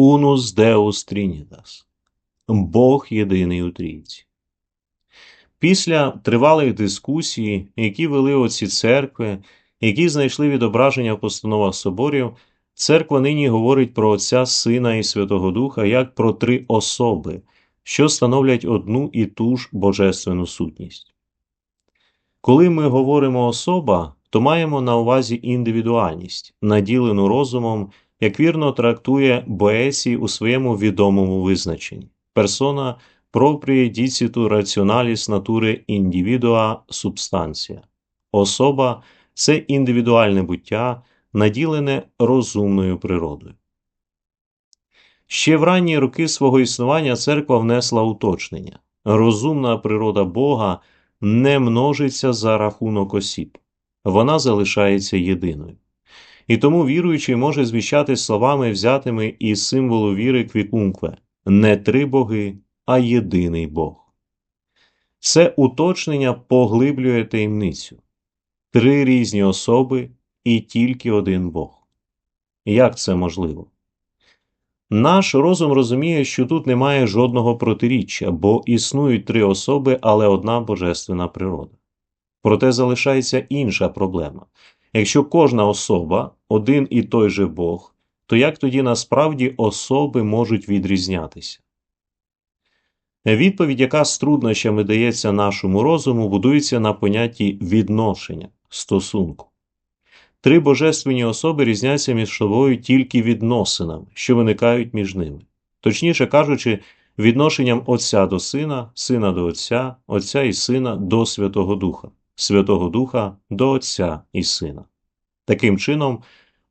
Унус Деус Трінітас Бог єдиний у трійці. Після тривалих дискусій, які вели оці церкви, які знайшли відображення в постановах соборів, церква нині говорить про Отця Сина і Святого Духа як про три особи, що становлять одну і ту ж божественну сутність. Коли ми говоримо особа, то маємо на увазі індивідуальність, наділену розумом, як вірно трактує Боецій у своєму відомому визначенні persona proprie dicitur rationalis натури individua substantia. Особа це індивідуальне буття, наділене розумною природою. Ще в ранні роки свого існування церква внесла уточнення розумна природа Бога не множиться за рахунок осіб, вона залишається єдиною. І тому віруючий може звіщати словами, взятими із символу віри квікункве не три боги, а єдиний Бог. Це уточнення поглиблює таємницю три різні особи і тільки один Бог. Як це можливо? Наш розум розуміє, що тут немає жодного протиріччя, бо існують три особи, але одна божественна природа. Проте залишається інша проблема. Якщо кожна особа один і той же Бог, то як тоді насправді особи можуть відрізнятися? Відповідь, яка з труднощами дається нашому розуму, будується на понятті відношення, стосунку. Три божественні особи різняться між собою тільки відносинами, що виникають між ними, точніше кажучи, відношенням Отця до Сина, Сина до Отця, Отця і Сина до Святого Духа, Святого Духа до Отця і Сина. Таким чином,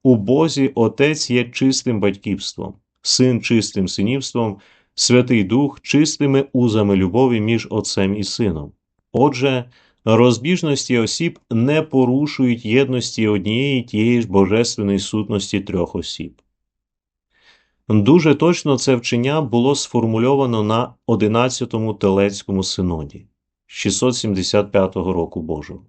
у Бозі Отець є чистим батьківством, син чистим синівством, Святий Дух чистими узами любові між Отцем і Сином. Отже, розбіжності осіб не порушують єдності однієї тієї ж божественної сутності трьох осіб. Дуже точно це вчення було сформульовано на 11-му Телецькому синоді 675 року Божого.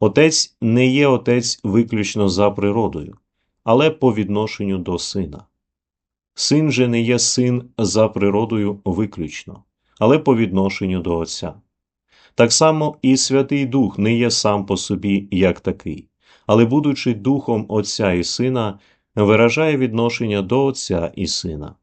Отець не є отець виключно за природою, але по відношенню до сина. Син же не є син за природою виключно, але по відношенню до Отця. Так само і Святий Дух не є сам по собі як такий, але, будучи Духом Отця і Сина, виражає відношення до Отця і Сина.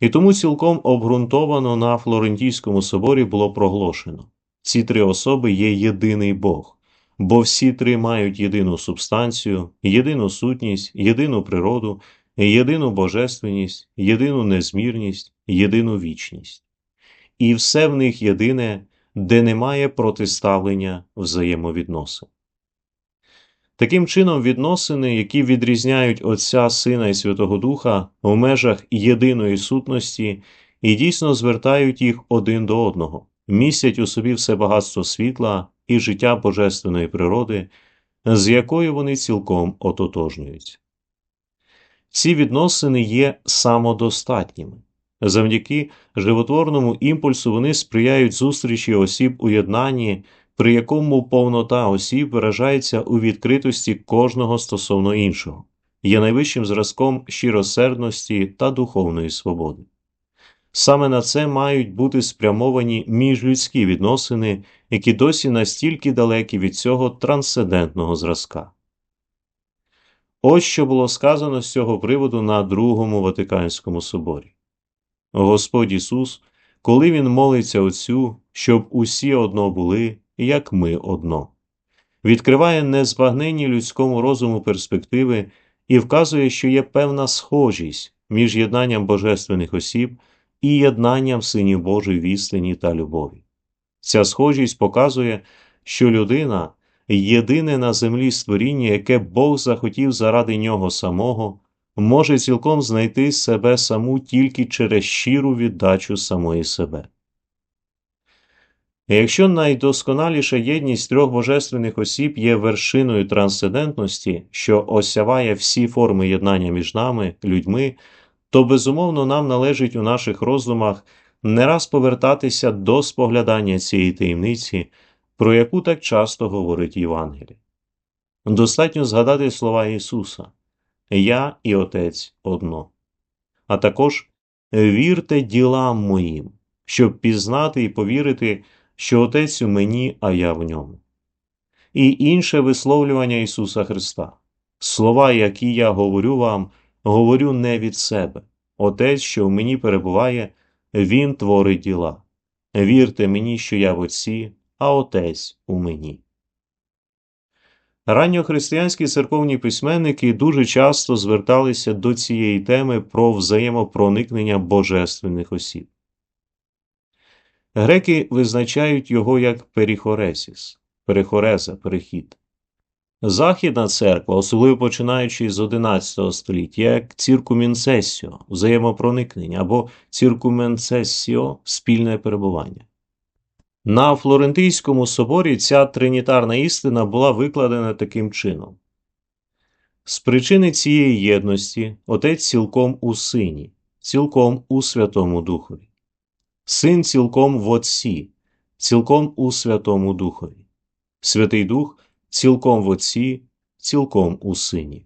І тому цілком обґрунтовано на Флорентійському соборі було проголошено ці три особи є єдиний Бог, бо всі три мають єдину субстанцію, єдину сутність, єдину природу, єдину божественність, єдину незмірність, єдину вічність. І все в них єдине, де немає протиставлення взаємовідносин. Таким чином, відносини, які відрізняють Отця Сина і Святого Духа в межах єдиної сутності і дійсно звертають їх один до одного, містять у собі все багатство світла і життя божественної природи, з якою вони цілком ототожнюються. Ці відносини є самодостатніми. Завдяки животворному імпульсу вони сприяють зустрічі осіб у єднанні, при якому повнота осіб виражається у відкритості кожного стосовно іншого, є найвищим зразком щиросердності та духовної свободи. Саме на це мають бути спрямовані міжлюдські відносини, які досі настільки далекі від цього трансцендентного зразка. Ось що було сказано з цього приводу на Другому Ватиканському соборі. Господь Ісус, коли Він молиться Отцю, щоб усі одно були, як ми одно, відкриває незбагненні людському розуму перспективи і вказує, що є певна схожість між єднанням божественних осіб і єднанням синів Божої вістині та любові. Ця схожість показує, що людина єдине на землі створіння, яке Бог захотів заради нього самого, може цілком знайти себе саму тільки через щиру віддачу самої себе. Якщо найдосконаліша єдність трьох божественних осіб є вершиною трансцендентності, що осяває всі форми єднання між нами, людьми, то безумовно нам належить у наших роздумах не раз повертатися до споглядання цієї таємниці, про яку так часто говорить Євангеліє. Достатньо згадати слова Ісуса я і Отець одно. А також вірте ділам моїм, щоб пізнати і повірити, що Отець у мені, а я в ньому. І інше висловлювання Ісуса Христа. Слова, які я говорю вам, говорю не від себе. Отець, що в мені перебуває, Він творить діла. Вірте мені, що я в Отці, а Отець у мені. Ранньохристиянські церковні письменники дуже часто зверталися до цієї теми про взаємопроникнення божественних осіб. Греки визначають його як періхоресіс, перехореза, перехід. Західна церква, особливо починаючи з XI століття, як ціркумінцесіо, взаємопроникнення або ціркуменцесіо спільне перебування. На Флорентийському соборі ця тринітарна істина була викладена таким чином. З причини цієї єдності Отець цілком у Сині, цілком у Святому Духові, Син цілком в Отці, цілком у Святому Духові, Святий Дух цілком в Отці, цілком у Сині.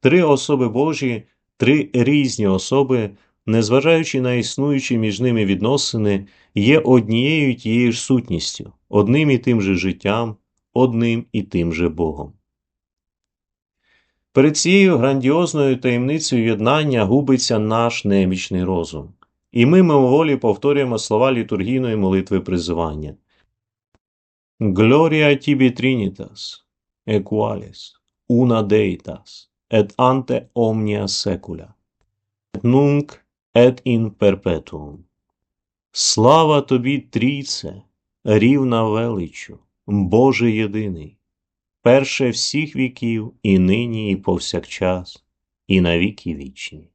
Три особи Божі, три різні особи, незважаючи на існуючі між ними відносини, є однією тією ж сутністю, одним і тим же життям, одним і тим же Богом. Перед цією грандіозною таємницею єднання губиться наш немічний розум, і ми мимоволі повторюємо слова літургійної молитви призивання. Gloria tibi Trinitas, equalis, una Deitas, et ante omnia secula, et nunc et in perpetuum. Слава тобі, Трійце, рівна величу, Боже єдиний, перше всіх віків, і нині, і повсякчас, і навіки вічні.